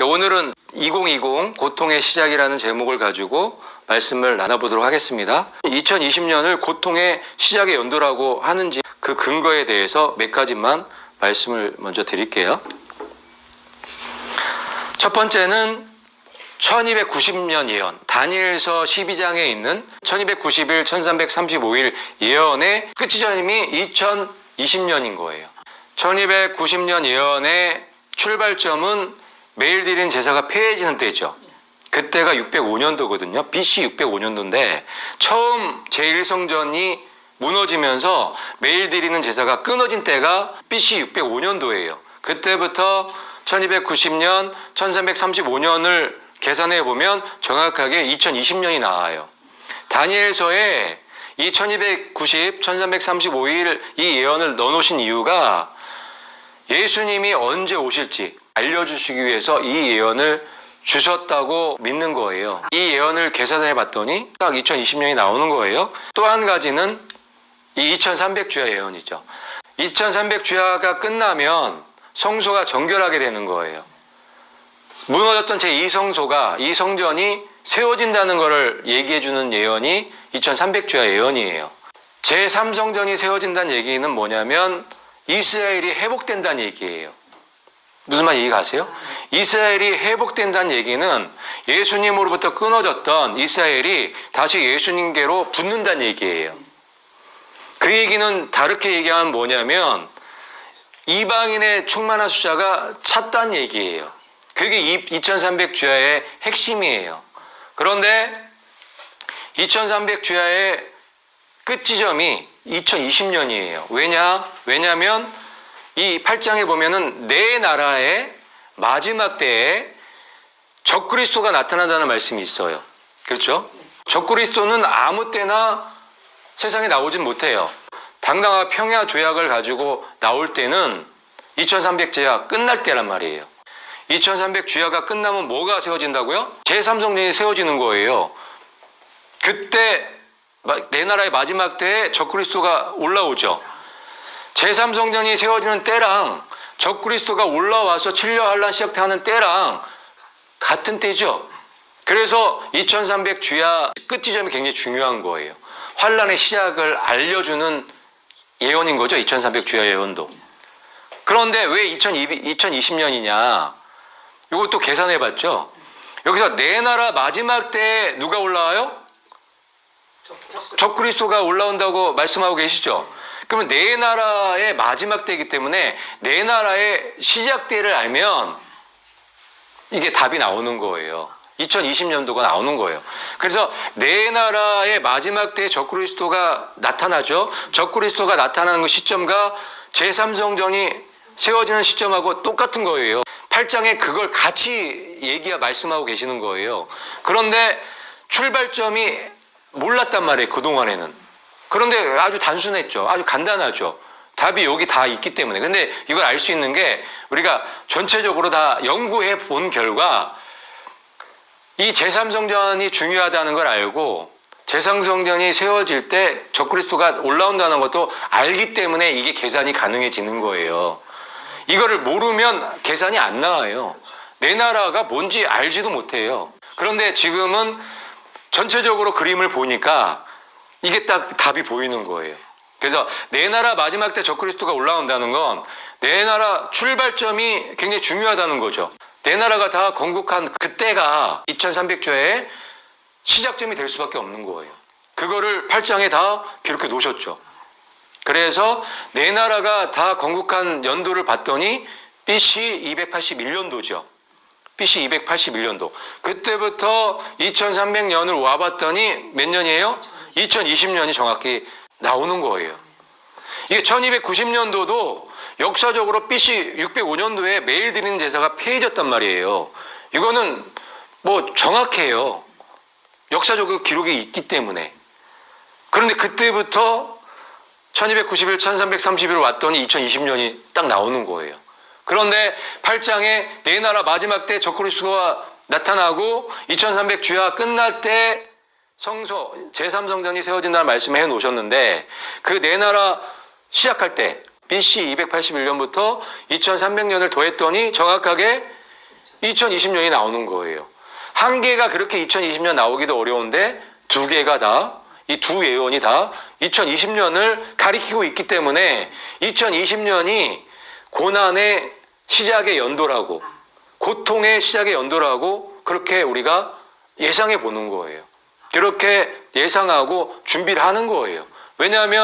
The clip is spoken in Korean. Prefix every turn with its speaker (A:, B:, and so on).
A: 오늘은 2020 고통의 시작이라는 제목을 가지고 말씀을 나눠보도록 하겠습니다. 2020년을 고통의 시작의 연도라고 하는지 그 근거에 대해서 몇 가지만 말씀을 먼저 드릴게요. 첫 번째는 1290년 예언, 다니엘서 12장에 있는 1290일, 1335일 예언의 끝지점이 2020년인 거예요. 1290년 예언의 출발점은 매일 드린 제사가 폐해지는 때죠. 그때가 605년도거든요. BC 605년도인데 처음 제1성전이 무너지면서 매일 드리는 제사가 끊어진 때가 BC 605년도예요. 그때부터 1290년, 1335년을 계산해 보면 정확하게 2020년이 나와요. 다니엘서에 이 1290, 1335일 이 예언을 넣어놓으신 이유가 예수님이 언제 오실지 알려주시기 위해서 이 예언을 주셨다고 믿는 거예요. 이 예언을 계산해 봤더니 딱 2020년이 나오는 거예요. 또 한 가지는 이 2300주야 예언이죠. 2300주야가 끝나면 성소가 정결하게 되는 거예요. 무너졌던 제2성소가 이 성전이 세워진다는 것을 얘기해 주는 예언이 2300주야 예언이에요. 제3성전이 세워진다는 얘기는 뭐냐면 이스라엘이 회복된다는 얘기예요. 무슨 말 이해가 세요? 이스라엘이 회복된다는 얘기는 예수님으로부터 끊어졌던 이스라엘이 다시 예수님께로 붙는다는 얘기예요. 그 얘기는 다르게 얘기하면 뭐냐면 이방인의 충만한 숫자가 찼다는 얘기예요. 그게 2300 주야의 핵심이에요. 그런데 2300 주야의 끝지점이 2020년이에요. 왜냐? 왜냐면 이 8장에 보면은 내 나라의 마지막 때에 적그리스도가 나타난다는 말씀이 있어요. 그렇죠? 적그리스도는 아무 때나 세상에 나오진 못해요. 당당한 평야 조약을 가지고 나올 때는 2300제야 끝날 때란 말이에요. 2300 주야가 끝나면 뭐가 세워진다고요? 제3성전이 세워지는 거예요. 그때 내 나라의 마지막 때에 적그리스도가 올라오죠. 제3성전이 세워지는 때랑 적그리스도가 올라와서 칠려 환란 시작하는 때랑 같은 때죠. 그래서 2300 주야 끝지점이 굉장히 중요한 거예요. 환란의 시작을 알려주는 예언인 거죠. 2300 주야 예언도. 그런데 왜 2020 년이냐? 이것도 계산해 봤죠. 여기서 내 나라 마지막 때에 누가 올라와요? 적그리스도가 올라온다고 말씀하고 계시죠. 그러면 내 나라의 마지막 때이기 때문에 내 나라의 시작 때를 알면 이게 답이 나오는 거예요. 2020년도가 나오는 거예요. 그래서 내 나라의 마지막 때에 적그리스도가 나타나죠. 적그리스도가 나타나는 그 시점과 제3성전이 세워지는 시점하고 똑같은 거예요. 8장에 그걸 같이 얘기하 말씀하고 계시는 거예요. 그런데 출발점이 몰랐단 말이에요. 그동안에는. 그런데 아주 단순했죠. 아주 간단하죠. 답이 여기 다 있기 때문에. 근데 이걸 알 수 있는 게 우리가 전체적으로 다 연구해 본 결과 이 제3성전이 중요하다는 걸 알고 제3성전이 세워질 때 적그리스도가 올라온다는 것도 알기 때문에 이게 계산이 가능해지는 거예요. 이거를 모르면 계산이 안 나와요. 내 나라가 뭔지 알지도 못해요. 그런데 지금은 전체적으로 그림을 보니까 이게 딱 답이 보이는 거예요. 그래서 내 나라 마지막 때 적그리스도가 올라온다는 건 내 나라 출발점이 굉장히 중요하다는 거죠. 내 나라가 다 건국한 그때가 2300조의 시작점이 될 수밖에 없는 거예요. 그거를 8장에 다 기록해 놓으셨죠. 그래서 내 나라가 다 건국한 연도를 봤더니 BC 281년도죠. BC 281년도. 그때부터 2300년을 와봤더니 몇 년이에요? 2020년이 정확히 나오는 거예요. 이게 1290년도도 역사적으로 BC 605년도에 매일 드리는 제사가 폐해졌단 말이에요. 이거는 뭐 정확해요. 역사적으로 기록이 있기 때문에. 그런데 그때부터 1291, 1331 왔더니 2020년이 딱 나오는 거예요. 그런데 8장에 내 나라 마지막 때 적그리스도가 나타나고 2300 주야 끝날 때 성소 제3성전이 세워진다는 말씀을 해 놓으셨는데 그내 나라 시작할 때 BC 281년부터 2300년을 더했더니 정확하게 2020년이 나오는 거예요. 한 개가 그렇게 2020년 나오기도 어려운데 두 개가 다, 이 두 예언이 다 2020년을 가리키고 있기 때문에 2020년이 고난의 시작의 연도라고, 고통의 시작의 연도라고 그렇게 우리가 예상해 보는 거예요. 그렇게 예상하고 준비를 하는 거예요. 왜냐하면